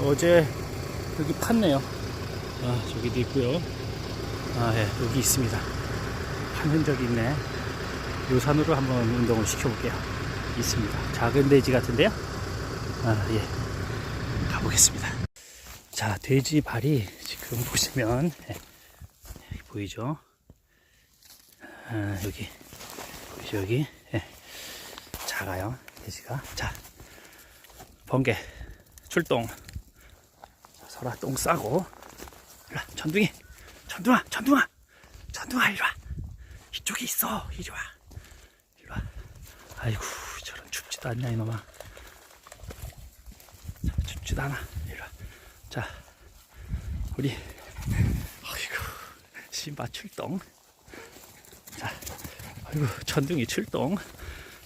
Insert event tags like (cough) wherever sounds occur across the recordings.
어제 여기 팠네요. 아, 저기도 있고요. 아, 예, 여기 있습니다. 판 흔적이 있네. 요 산으로 한번 운동을 시켜볼게요. 있습니다. 작은 돼지 같은데요? 아, 예. 가보겠습니다. 자, 돼지 발이 지금 (laughs) 보시면, 예, 보이죠? 아, 여기, 보이죠, 여기? 예. 작아요, 돼지가. 자, 번개, 출동. 설아 똥 싸고. 일로 와, 전둥이. 전둥아, 전둥아. 전둥아, 이리 와. 이쪽에 있어. 이리 와. 이리 와. 아이고, 저런 춥지도 않냐, 이놈아. 자, 춥지도 않아. 이리 와. 자, 우리. 아이고, 신바 출동. 자, 아이고, 전둥이 출동.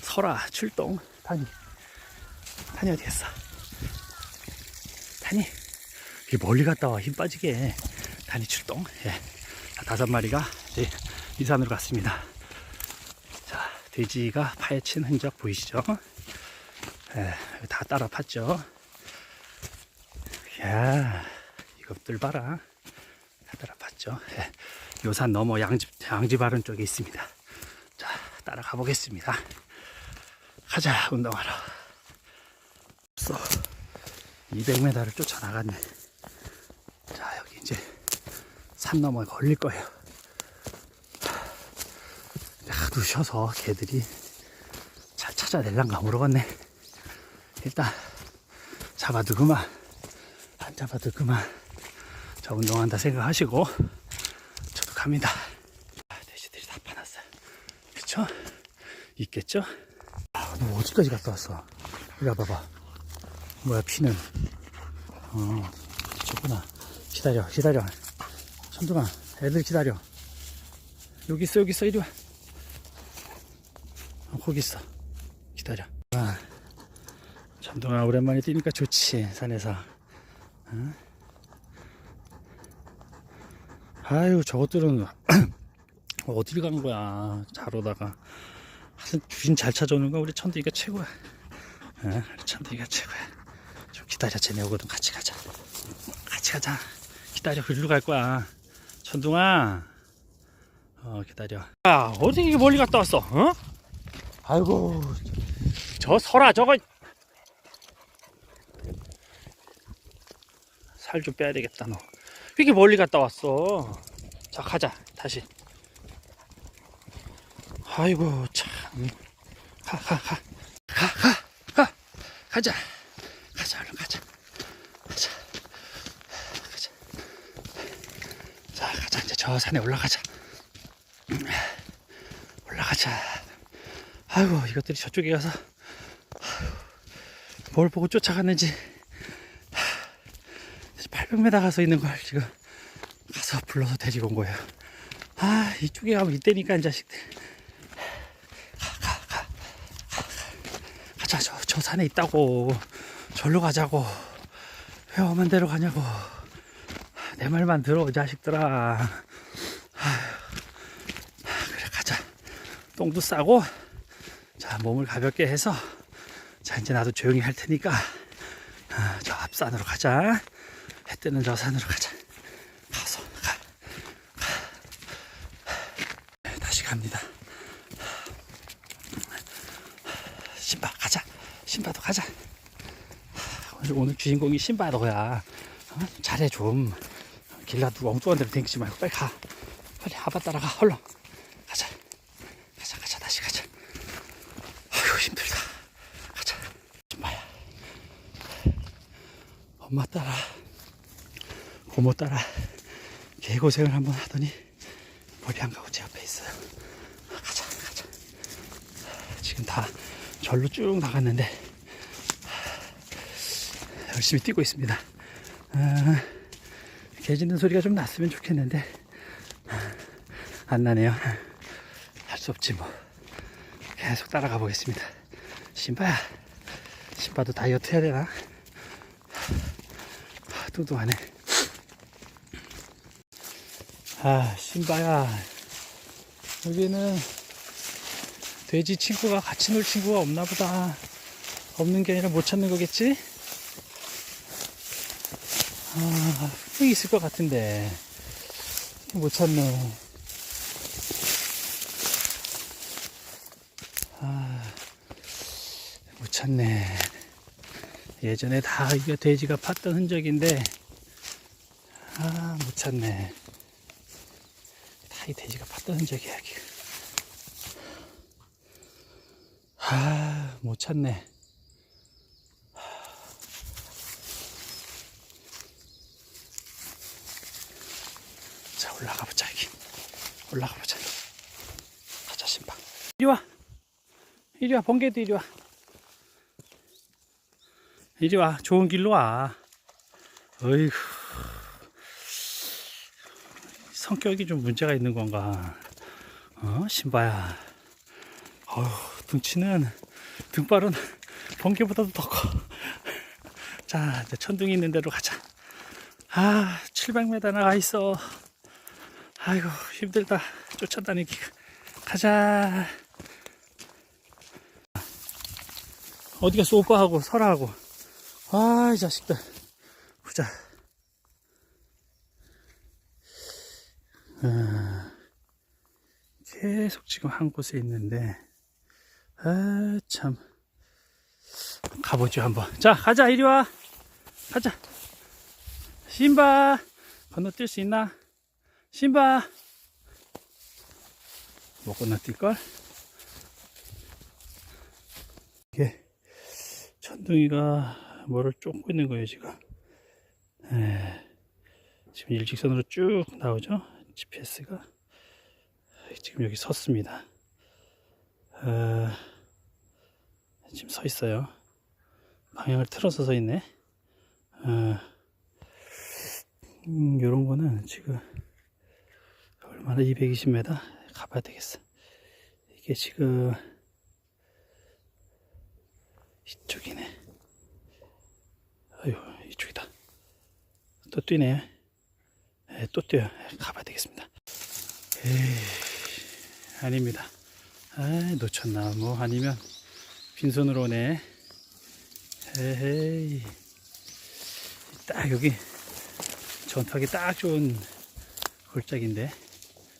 설아 출동. 다니. 다니 어디 갔어? 다니. 이 멀리 갔다 와. 힘 빠지게. 다니 출동. 예. 자, 다섯 마리가 이제 이 산으로 갔습니다. 자, 돼지가 파헤친 흔적 보이시죠? 예, 다 따라 팠죠? 야 이것들 봐라. 다 따라 팠죠? 예. 요산 넘어 양지, 양지바른 쪽에 있습니다. 자, 따라가 보겠습니다. 가자, 운동하러. 없어. 200m를 쫓아나갔네. 산 너머에 걸릴 거예요. 하도 쉬어서 개들이 잘 찾아낼란가 모르겠네. 일단 잡아두고만 안 잡아두고만 저 운동한다 생각하시고 저도 갑니다. 아, 돼지들이 다 파놨어요. 그쵸? 있겠죠? 아, 너 어디까지 갔다 왔어? 이리 와봐봐. 뭐야 피는 어 저구나 기다려 기다려 천둥아 애들 기다려. 여기 있어 여기 있어. 이리 와. 어, 거기 있어. 기다려. 아, 천둥아 오랜만에 뛰니까 좋지 산에서. 어? 아유 저것들은 (clears throat) 어디를 간 거야 잘 오다가. 하여튼 주인 잘 찾아오는 건 우리 천둥이가 최고야. 어? 천둥이가 최고야. 좀 기다려 쟤네 오거든. 같이 가자. 같이 가자. 기다려 그리로 갈 거야 천둥아 어 기다려. 야 어디 이렇게 멀리 갔다 왔어 어? 아이고. 저 설아 저거. 살 좀 빼야 되겠다 너. 이렇게 멀리 갔다 왔어. 자 가자 다시. 아이고 참 가 가 가. 가 가 가. 가자 가자 얼른 가자 가자 가자 자 가자 이제 저 산에 올라가자. 음, 올라가자. 아이고 이것들이 저쪽에 가서 뭘 보고 쫓아갔는지. 800m 가서 있는 걸 지금 가서 불러서 데리고 온 거예요. 아 이쪽에 가면 이때니까 이 자식들. 가자 저, 저 산에 있다고. 절로 가자고. 왜 엄한 데로 가냐고. 내 말만 들어 이 자식들아 아휴, 그래 가자 똥도 싸고 자 몸을 가볍게 해서 자 이제 나도 조용히 할 테니까 아, 저 앞산으로 가자. 해 뜨는 저 산으로 가자. 가서 가, 가. 다시 갑니다. 신바 가자. 신바도 가자. 오늘, 오늘 주인공이 신바더야. 어? 잘해 좀. 길라도 엉뚱한 데로 댕기지 말고 빨리 가. 빨리 아빠 따라가 얼른 가자 가자 가자 다시 가자 아휴 힘들다 가자 신바야 엄마 따라 고모 따라 개고생을 한번 하더니 머리 안 가고 제 옆에 있어요 가자 가자 지금 다 절로 쭉 나갔는데 열심히 뛰고 있습니다. 아, 개 짖는 소리가 좀 났으면 좋겠는데 아, 안 나네요. 할 수 없지 뭐. 계속 따라가 보겠습니다. 신바야, 신바도 다이어트 해야 되나? 아, 뚱뚱하네. 아, 신바야. 여기는 돼지 친구가 같이 놀 친구가 없나 보다. 없는 게 아니라 못 찾는 거겠지? 아, 여기 있을 것 같은데. 못 찾네. 아, 못 찾네. 예전에 다 이게 돼지가 팠던 흔적인데, 아, 못 찾네. 다 이 돼지가 팠던 흔적이야, 여기. 아, 못 찾네. 자, 올라가 보자, 여기. 올라가 보자. 가자, 신방. 이리 와. 이리 와, 번개도 이리 와. 이리 와, 좋은 길로 와. 어이구. 성격이 좀 문제가 있는 건가? 어, 신바야. 어휴, 등치는, 등발은 번개보다도 더 커. 자, 이제 천둥이 있는 데로 가자. 아, 700m 나가 있어. 아이고, 힘들다. 쫓아다니기가. 가자. 어디 갔어, 오빠하고, 설아하고. 아, 이 자식들. 보자. 아, 계속 지금 한 곳에 있는데, 아, 참. 가보죠, 한번. 자, 가자, 이리 와. 가자. 신바. 건너뛸 수 있나? 신바. 못 건너뛸걸? 이게, 천둥이가 뭐를 쫓고 있는 거예요, 지금. 에, 지금 일직선으로 쭉 나오죠? GPS가. 지금 여기 섰습니다. 어, 지금 서 있어요. 방향을 틀어서 서 있네. 어, 음, 요런 거는 지금 얼마나 220m 가봐야 되겠어. 이게 지금 이쪽이네. 아유, 이쪽이다. 또 뛰네. 에, 또 뛰어요. 가봐야 되겠습니다. 에이, 아닙니다. 아, 놓쳤나. 뭐, 아니면 빈손으로 오네. 에헤이. 딱 여기 전투하기 딱 좋은 골짜기인데.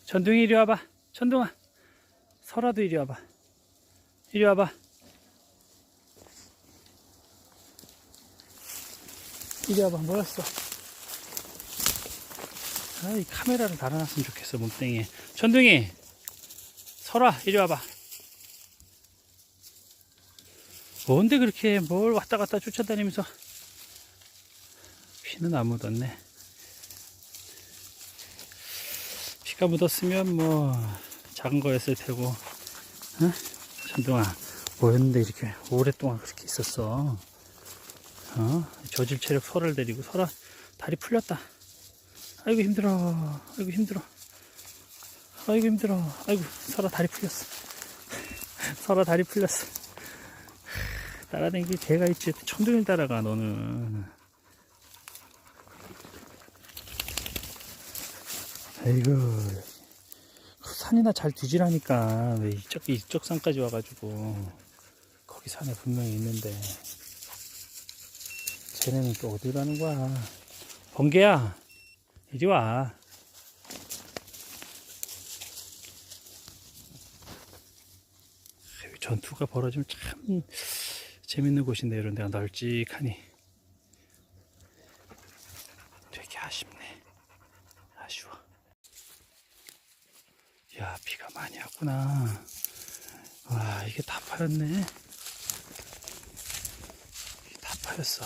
천둥이 이리 와봐. 천둥아. 설아도 이리 와봐. 이리 와봐. 이리 와봐. 뭐였어? 아, 이 카메라를 달아놨으면 좋겠어, 몸땡이에. 천둥이! 설아, 이리 와봐. 뭔데 그렇게 뭘 왔다 갔다 쫓아다니면서. 피는 안 묻었네. 피가 묻었으면 뭐, 작은 거였을 테고. 응? 천둥아, 뭐였는데 이렇게 오랫동안 그렇게 있었어. 어? 저질 체력 설을 데리고 설아 다리 풀렸다. 아이고 힘들어. 아이고 힘들어. 아이고 힘들어. 아이고 설아 다리 풀렸어. (laughs) 설아 다리 풀렸어. 따라다니기 개가 있지. 천둥이 따라가 너는. 아이고 산이나 잘 뒤지라니까 왜 이쪽 이쪽 산까지 와가지고 거기 산에 분명히 있는데. 쟤네는 또 어디 가는 거야? 번개야, 이리 와. 전투가 벌어지면 참 재밌는 곳인데 이런 데가 널찍하니 되게 아쉽네. 아쉬워. 야, 비가 많이 왔구나. 와, 이게 다 파였네. 이게 다 파였어.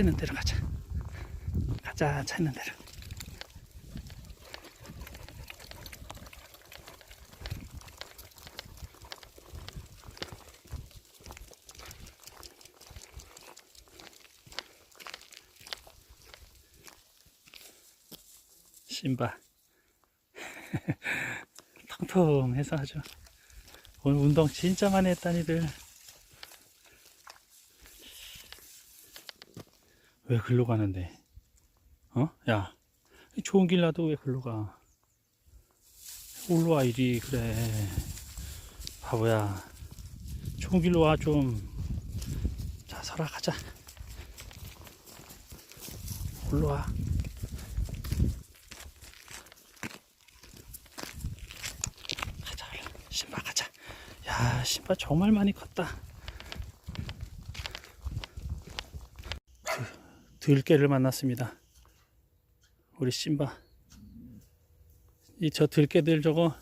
차 있는 데로 가자. 가자, 차 있는 데로. 신발. (laughs) 통통해서 아주. 오늘 운동 진짜 많이 했다니들. 왜 글로 가는데? 어? 야, 좋은 길 놔도 왜 글로 가? 올라와 이리 그래. 바보야. 좋은 길로 와 좀. 자, 서라 가자. 올라와. 가자. 신발 가자. 야, 신발 정말 많이 컸다. 들개를 만났습니다. 우리 신바. 이 저 들개들 저거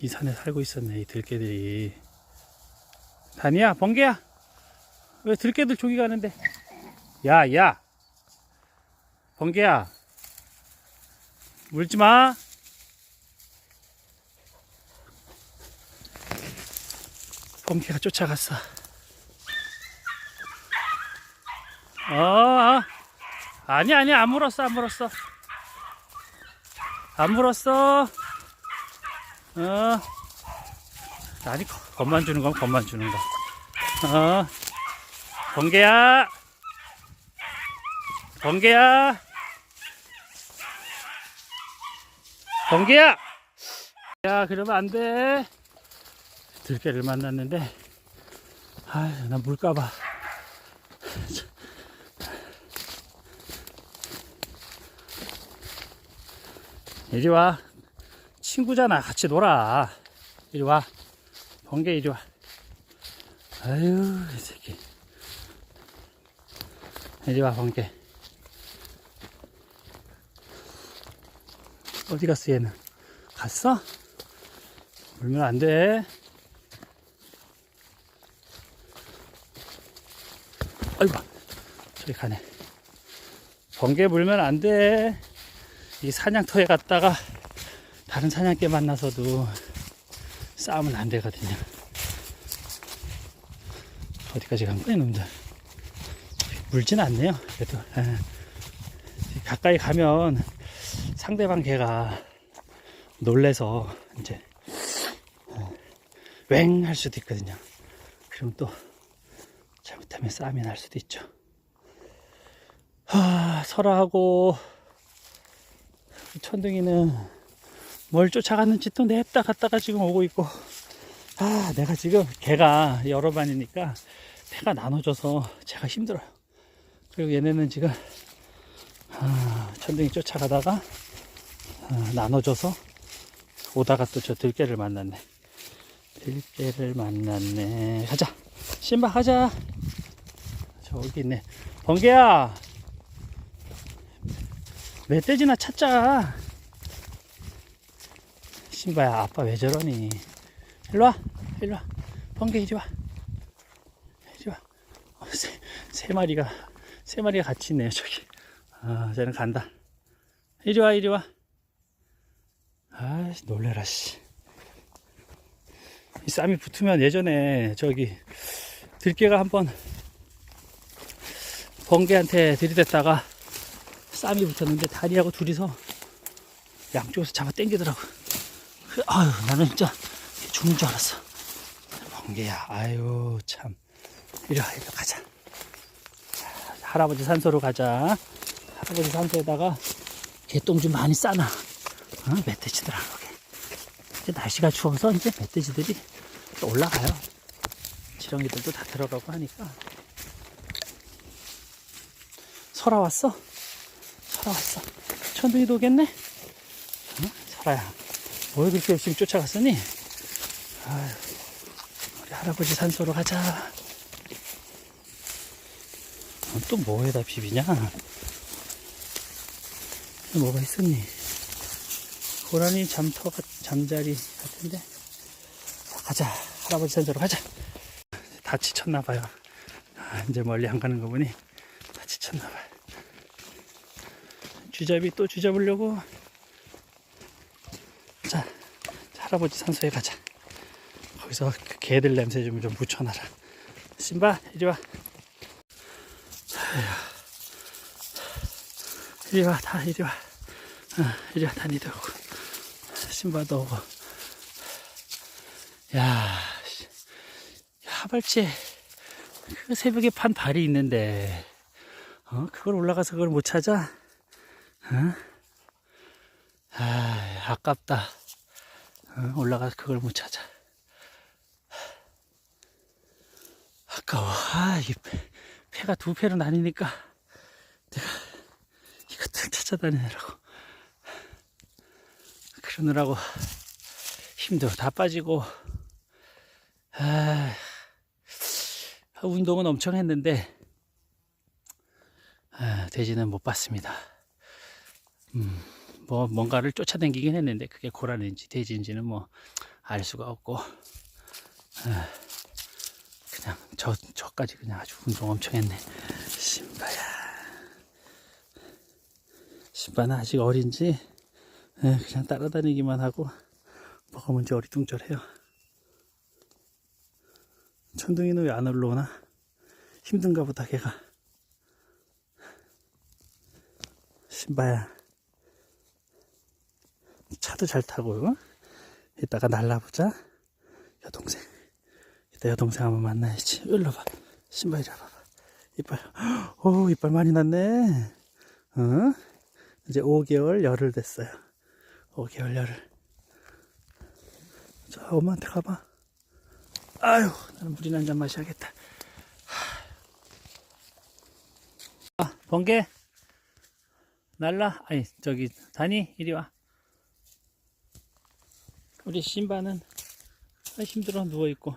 이 산에 살고 있었네 이 들개들이. 다니야 번개야 왜 들개들 저기 가는데? 야야 번개야 물지 마. 번개가 쫓아갔어. 어, 어. 아니, 아니, 안 물었어, 안 물었어. 안 물었어. 어. 아니, 겁- 겁만 주는 건 겁만 주는 거. 어. 번개야. 번개야. 번개야. 야, 그러면 안 돼. 들개를 만났는데, 아유, 나 물까봐. 이리 와. 친구잖아. 같이 놀아. 이리 와. 번개 이리 와. 아유, 이 새끼. 이리 와, 번개. 어디 갔어, 얘는? 갔어? 물면 안 돼. 아이고, 저기 가네. 번개 물면 안 돼. 이 사냥터에 갔다가 다른 사냥개 만나서도 싸우면 안 되거든요. 어디까지 간 거야, 놈들? 물진 않네요, 그래도. 예. 가까이 가면 상대방 개가 놀래서 이제 웽 할 수도 있거든요. 그럼 또 잘못하면 싸움이 날 수도 있죠. 하, 설아하고 천둥이는 뭘 쫓아갔는지 또 냅다 갔다가 지금 오고 있고. 아 내가 지금 개가 여러 반이니까 배가 나눠져서 제가 힘들어요. 그리고 얘네는 지금 아, 천둥이 쫓아가다가 아, 나눠져서 오다가 또 저 들개를 만났네. 들개를 만났네. 가자. 신바 가자. 저기 있네. 번개야 멧돼지나 찾자. 신바야, 아빠 왜 저러니? 일로 와, 일로 와. 번개 이리 와. 이리 와. 어, 세, 세 마리가, 세 마리가 같이 있네요, 저기. 아, 쟤는 간다. 이리 와, 이리 와. 아, 놀래라, 씨. 이 쌈이 붙으면 예전에 저기 들깨가 한번 번개한테 들이댔다가 쌈이 붙었는데 다리하고 둘이서 양쪽에서 잡아 당기더라고. 그, 아유, 나는 진짜 죽는 줄 알았어. 번개야, 아유, 참. 이리 와, 이리 와, 가자. 자, 할아버지 산소로 가자. 할아버지 산소에다가 개똥 좀 많이 싸놔. 어? 멧돼지들 안 오게. 이제 날씨가 추워서 이제 멧돼지들이 또 올라가요. 지렁이들도 다 들어가고 하니까. 설아 왔어? 설아 왔어. 천둥이도 오겠네? 어? 설아야. 뭘 그렇게 열심히 쫓아갔으니? 아유, 우리 할아버지 산소로 가자. 어, 또 뭐에다 비비냐? 뭐가 있었니? 고라니 잠터, 같- 잠자리 같은데? 자, 가자. 할아버지 산소로 가자. 다 지쳤나 봐요. 아, 이제 멀리 안 가는 거 보니 다 지쳤나 봐요. 쥐잡이 또 쥐잡으려고. 자, 자, 할아버지 산소에 가자. 거기서 그 개들 냄새 좀 좀 묻혀놔라. 신바 이리 와. 아휴. 이리 와, 다 이리 와. 어, 이리 와, 다 니도 오고. 신바도 오고. 야, 씨. 하발치에 그 새벽에 판 발이 있는데, 어, 그걸 올라가서 그걸 못 찾아? 어? 아, 아깝다. 어, 올라가서 그걸 못 찾아. 아까워. 아, 이 배, 배가 두 배로 나뉘니까 내가 이것들 찾아다니느라고. 그러느라고 힘도 다 빠지고, 아, 운동은 엄청 했는데, 아, 돼지는 못 봤습니다. 음, 뭐, 뭔가를 쫓아다니긴 했는데, 그게 고라니인지 돼지인지는 뭐, 알 수가 없고, 아, 그냥, 저, 저까지 그냥 아주 운동 엄청 했네. 신바야. 신바는 아직 어린지, 예, 그냥 따라다니기만 하고, 뭐가 뭔지 어리둥절해요. 천둥이는 왜 안 올라오나? 힘든가 보다, 걔가. 신바야. 차도 잘 타고, 이따가 날라보자. 여동생. 이따 여동생 한번 만나야지. 일로 봐. 신바 이리 와봐봐. 이빨. (gasps) 오, 이빨 많이 났네. 어? 이제 5개월 열흘 됐어요. 5개월 열흘. 자, 엄마한테 가봐. 아유, 나는 물이나 한잔 마셔야겠다. 아, 번개. 날라. 아니, 저기, 다니, 이리 와. 우리 신바는 아, 힘들어, 누워있고.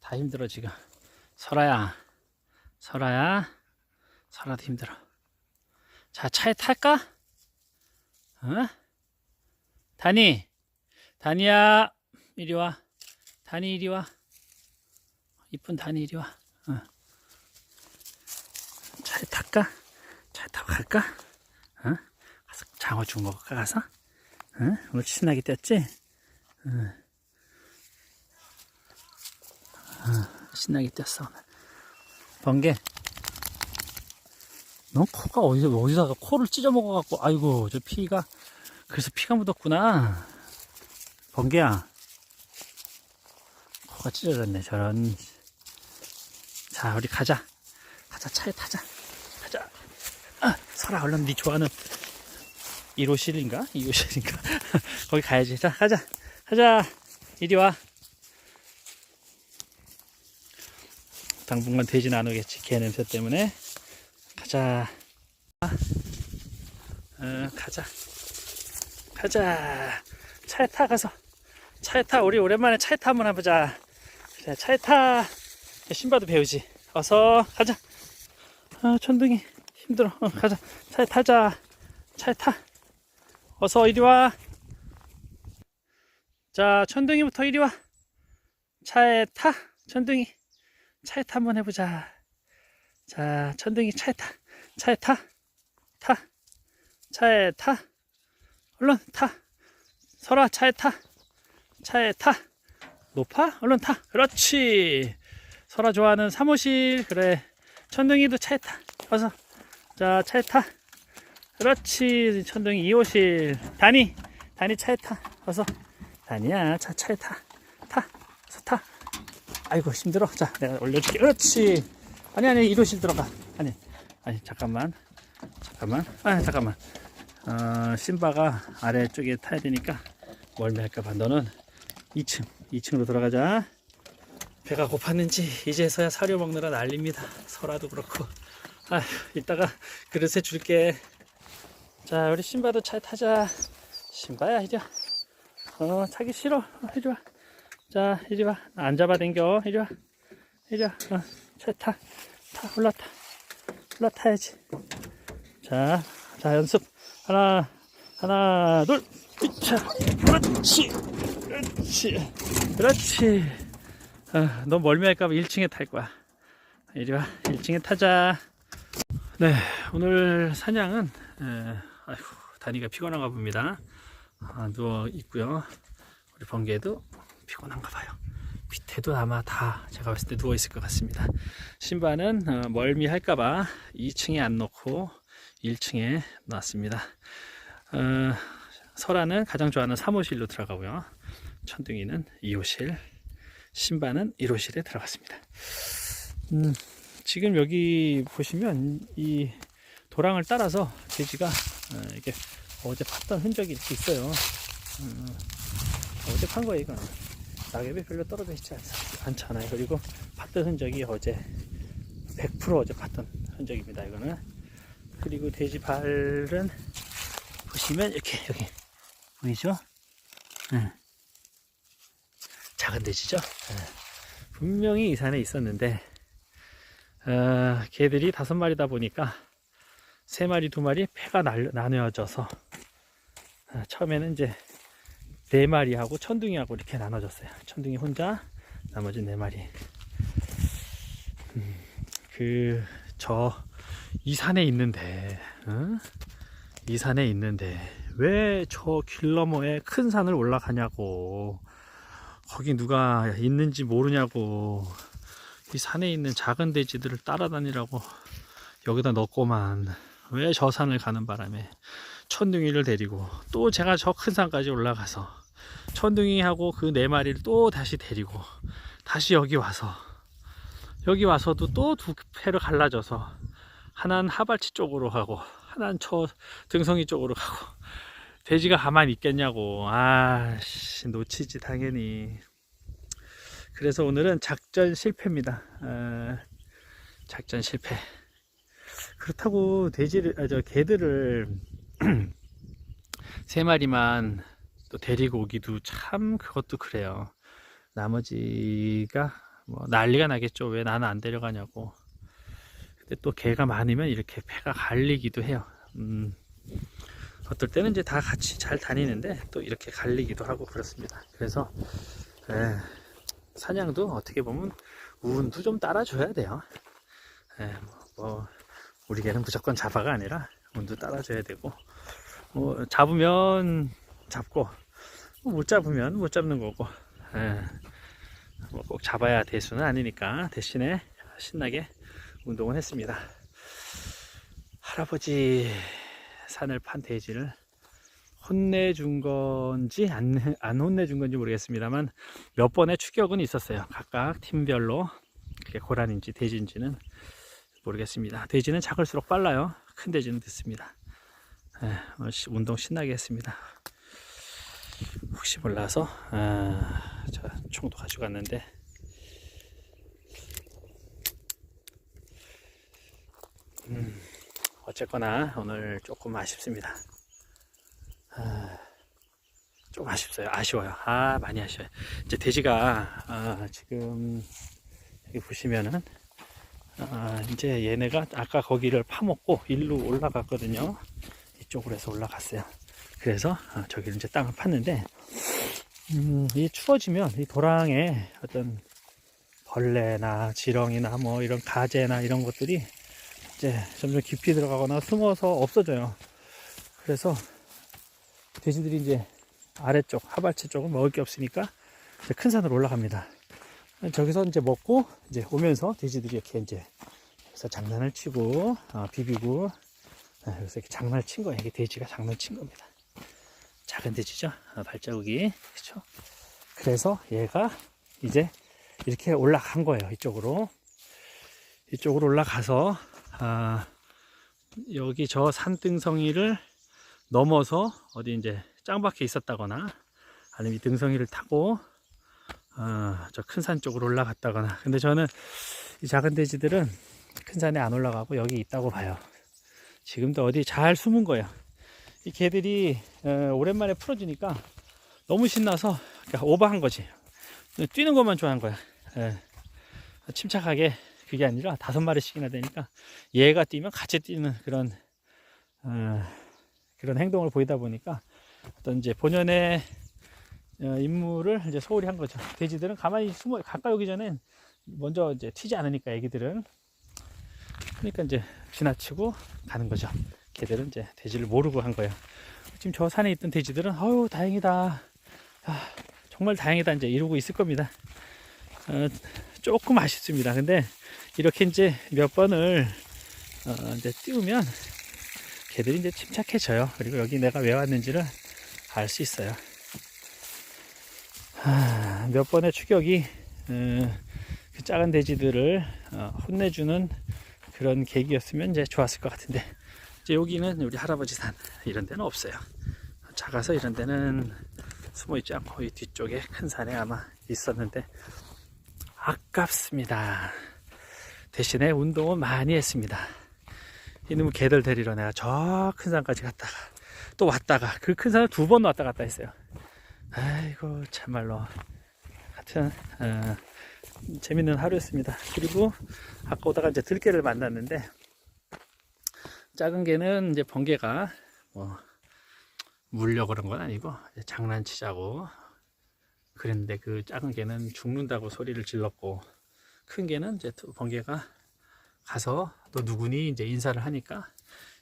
다 힘들어, 지금. 설아야. 설아야. 설아도 힘들어. 자, 차에 탈까? 어? 다니. 다니야. 이리 와. 다니 이리 와. 이쁜 다니 이리 와. 어. 차에 탈까? 차에 타고 갈까? 어? 가서 장어 죽 먹을까 가서? 어? 오늘 신나게 뛰었지? 어. 어, 신나게 뛰었어. 번개. 넌 코가 어디서 어디다가 코를 찢어 먹어갖고 아이고 저 피가 그래서 피가 묻었구나. 번개야. 코가 찢어졌네, 저런. 자, 우리 가자. 가자, 차에 타자. 가자. 아, 설아, 얼른 네 좋아하는 1호실인가? 2호실인가? (laughs) 거기 가야지. 자, 가자. 가자. 이리 와. 당분간 되진 않으겠지. 개 냄새 때문에. 가자. 어, 가자. 가자. 차에 타, 가서. 차에 타. 우리 오랜만에 차에 타 한번 해보자. 그래, 차에 타. 신바도 배우지. 어서 가자. 아, 천둥이 힘들어. 어, 가자. 차에 타자. 차에 타. 어서 이리 와. 자, 천둥이부터 이리 와. 차에 타. 천둥이. 차에 타 한번 해보자. 자, 천둥이 차에 타. 차에 타. 타. 차에 타. 얼른 타. 설아, 차에 타. 차에 타. 높아? 얼른 타. 그렇지. 설아 좋아하는 사무실. 그래. 천둥이도 차에 타. 어서. 자, 차에 타. 그렇지. 천둥이 2호실. 다니. 다니 차에 타. 어서. 다니야. 차, 차에 타. 타. 아이고, 힘들어. 자, 내가 올려줄게. 그렇지. 아니, 아니, 1호실 들어가. 아니, 아니, 잠깐만. 잠깐만. 아, 잠깐만. 어, 신바가 아래쪽에 타야 되니까 멀미할까봐 너는 2층, 2층으로 들어가자. 배가 고팠는지 이제서야 사료 먹느라 난립니다. 설아도 그렇고. 아, 이따가 그릇에 줄게. 자, 우리 신바도 차에 타자. 신바야, 이리 와. 어, 타기 싫어. 어, 이리 와. 자, 이리 와. 안 잡아 당겨. 이리 와. 이리 와. 어, 차에 타. 타, 올라타. 올라타야지. 자, 자, 연습. 하나, 하나, 둘, 자, 그렇지, 그렇지, 그렇지. 아, 너 멀미할까봐 1층에 탈 거야. 이리 와, 1층에 타자. 네, 오늘 사냥은, 에, 아이고, 다니가 피곤한가 봅니다. 아, 누워 있고요. 우리 번개도 피곤한가 봐요. 밑에도 아마 다 제가 봤을 때 누워 있을 것 같습니다. 신발은 어, 멀미할까봐 2층에 안 놓고 1층에 놨습니다. 어, 설아는 가장 좋아하는 3호실로 들어가고요. 천둥이는 2호실, 신발은 1호실에 들어갔습니다. 음, 지금 여기 보시면 이 도랑을 따라서 돼지가 어, 이게 어제 팠던 흔적이 이렇게 있어요. 음, 어제 판 거예요, 이건. 낙엽이 별로 떨어져 있지 않- 않잖아요. 그리고 팠던 흔적이 어제 100% 어제 팠던 흔적입니다, 이거는. 그리고 돼지 발은 보시면 이렇게 여기 보이죠? 네. 작은 돼지죠? 네. 분명히 이 산에 있었는데 어, 개들이 다섯 마리다 보니까 세 마리 두 마리 폐가 날- 나뉘어져서 어, 처음에는 이제 네 마리하고 천둥이하고 이렇게 나눠졌어요. 천둥이 혼자 나머지 네 마리. 음, 그저 이 산에 있는데 어? 이 산에 있는데 왜 저 길 너머에 큰 산을 올라가냐고 거기 누가 있는지 모르냐고 이 산에 있는 작은 돼지들을 따라다니라고 여기다 넣고만 왜 저 산을 가는 바람에 천둥이를 데리고 또 제가 저 큰 산까지 올라가서 천둥이하고 그 네 마리를 또 다시 데리고 다시 여기 와서 여기 와서도 또 두 패를 갈라져서 하나는 하발치 쪽으로 가고 하나는 저 등성이 쪽으로 가고 돼지가 가만히 있겠냐고. 아씨 놓치지 당연히. 그래서 오늘은 작전 실패입니다. 아, 작전 실패 그렇다고 돼지를 아, 저 개들을 (clears throat) 세 마리만 또 데리고 오기도 참 그것도 그래요. 나머지가 뭐 난리가 나겠죠. 왜 나는 안 데려가냐고. 근데 또 개가 많으면 이렇게 배가 갈리기도 해요. 음, 어떨 때는 이제 다 같이 잘 다니는데 또 이렇게 갈리기도 하고 그렇습니다. 그래서 에, 사냥도 어떻게 보면 운도 좀 따라줘야 돼요. 에, 뭐, 뭐 우리 개는 무조건 잡아가 아니라 운도 따라줘야 되고 뭐 잡으면 잡고 뭐못 잡으면 못 잡는 거고 에, 뭐꼭 잡아야 대수는 아니니까 대신에 신나게 운동을 했습니다. 할아버지 산을 판 돼지를 혼내준 건지 안, 안 혼내준 건지 모르겠습니다만 몇 번의 추격은 있었어요. 각각 팀별로 그게 고란인지 돼지인지는 모르겠습니다. 돼지는 작을수록 빨라요. 큰 돼지는 늦습니다. 에, 시- 운동 신나게 했습니다. 혹시 몰라서 아, 저 총도 가지고 갔는데 음, 어쨌거나 오늘 조금 아쉽습니다. 아, 좀 아쉽어요. 아쉬워요. 아 많이 아쉬워요. 이제 돼지가 아, 지금 여기 보시면은 아, 이제 얘네가 아까 거기를 파먹고 일로 올라갔거든요. 이쪽으로 해서 올라갔어요. 그래서 아, 저기를 이제 땅을 팠는데 음, 이 추워지면 이 도랑에 어떤 벌레나 지렁이나 뭐 이런 가재나 이런 것들이 이제 점점 깊이 들어가거나 숨어서 없어져요. 그래서 돼지들이 이제 아래쪽 하발치 쪽은 먹을 게 없으니까 큰 산으로 올라갑니다. 저기서 이제 먹고 이제 오면서 돼지들이 이렇게 이제 여기서 장난을 치고 어, 비비고 네, 그래서 이렇게 장난을 친 거예요. 이게 돼지가 장난을 친 겁니다. 작은 돼지죠. 어, 발자국이 그렇죠. 그래서 얘가 이제 이렇게 올라간 거예요. 이쪽으로 이쪽으로 올라가서 아, 여기 저 산등성이를 넘어서 어디 이제 짱밖에 있었다거나 아니면 이 등성이를 타고 어, 저큰 산 쪽으로 올라갔다거나 근데 저는 이 작은 돼지들은 큰 산에 안 올라가고 여기 있다고 봐요. 지금도 어디 잘 숨은 거예요. 이 개들이 어, 오랜만에 풀어주니까 너무 신나서 오버한 거지. 뛰는 것만 좋아한 거야. 예. 침착하게 그게 아니라 다섯 마리씩이나 되니까 얘가 뛰면 같이 뛰는 그런 어, 그런 행동을 보이다 보니까 어떤 이제 본연의 어, 임무를 이제 소홀히 한 거죠. 돼지들은 가만히 숨어 가까이 오기 전엔 먼저 이제 튀지 않으니까 애기들은 그러니까 이제 지나치고 가는 거죠. 걔들은 이제 돼지를 모르고 한 거예요. 지금 저 산에 있던 돼지들은 어우 다행이다. 아, 정말 다행이다 이제 이러고 있을 겁니다. 어, 조금 아쉽습니다. 근데 이렇게 이제 몇 번을 어, 이제 띄우면 걔들이 이제 침착해져요. 그리고 여기 내가 왜 왔는지를 알 수 있어요. 아, 몇 번의 추격이 어, 그 작은 돼지들을 어, 혼내주는 그런 계기였으면 이제 좋았을 것 같은데 이제 여기는 우리 할아버지 산 이런 데는 없어요. 작아서 이런 데는 숨어 있지 않고 이 뒤쪽에 큰 산에 아마 있었는데 아깝습니다. 대신에 운동은 많이 했습니다. 이놈의 개들 데리러 내가 저 큰 산까지 갔다가 또 왔다가 그 큰 산을 두 번 왔다 갔다 했어요. 아이고 참말로 하여튼 어, 재밌는 하루였습니다. 그리고 아까 오다가 이제 들개를 만났는데 작은 개는 이제 번개가 뭐 물려 그런 건 아니고 장난치자고 그랬는데 그 작은 개는 죽는다고 소리를 질렀고 큰 개는 이제 또 번개가 가서 너 누구니 이제 인사를 하니까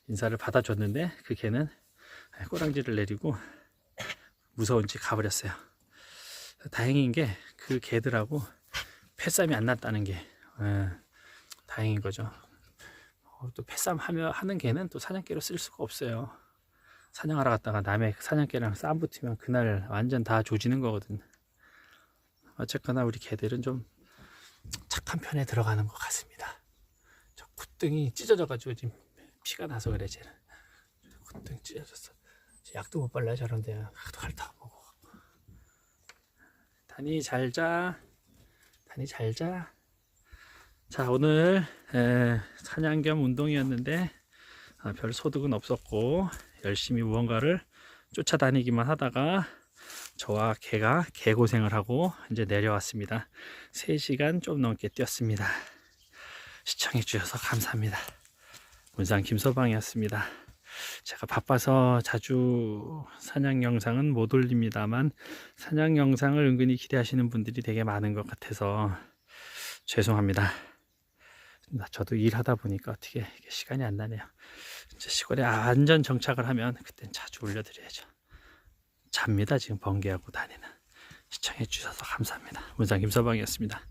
인사를 받아줬는데 그 개는 꼬랑지를 내리고 무서운지 가버렸어요. 다행인 게 그 개들하고 패싸움이 안 났다는 게 예, 다행인 거죠. 어, 또 패싸움 하며 하는 개는 또 사냥개로 쓸 수가 없어요. 사냥하러 갔다가 남의 사냥개랑 싸움 붙으면 그날 완전 다 조지는 거거든. 어쨌거나 우리 개들은 좀 착한 편에 들어가는 것 같습니다. 저 콧등이 찢어져가지고 지금 피가 나서 그래 쟤는. 콧등 찢어졌어. 약도 못 발라요 저런데 하도 핥아. 단이 잘 자. 단이 잘 자. 자 오늘 에, 사냥 겸 운동이었는데 아, 별 소득은 없었고 열심히 무언가를 쫓아다니기만 하다가 저와 개가 개고생을 하고 이제 내려왔습니다. 3시간 좀 넘게 뛰었습니다. 시청해 주셔서 감사합니다. 문상 김서방이었습니다. 제가 바빠서 자주 사냥 영상은 못 올립니다만 사냥 영상을 은근히 기대하시는 분들이 되게 많은 것 같아서 죄송합니다. 나 저도 일하다 보니까 어떻게 시간이 안 나네요. 이제 시골에 안전 정착을 하면 그땐 자주 올려드려야죠. 잡니다 지금 번개하고 다니는 시청해 주셔서 감사합니다. 문상 김서방이었습니다.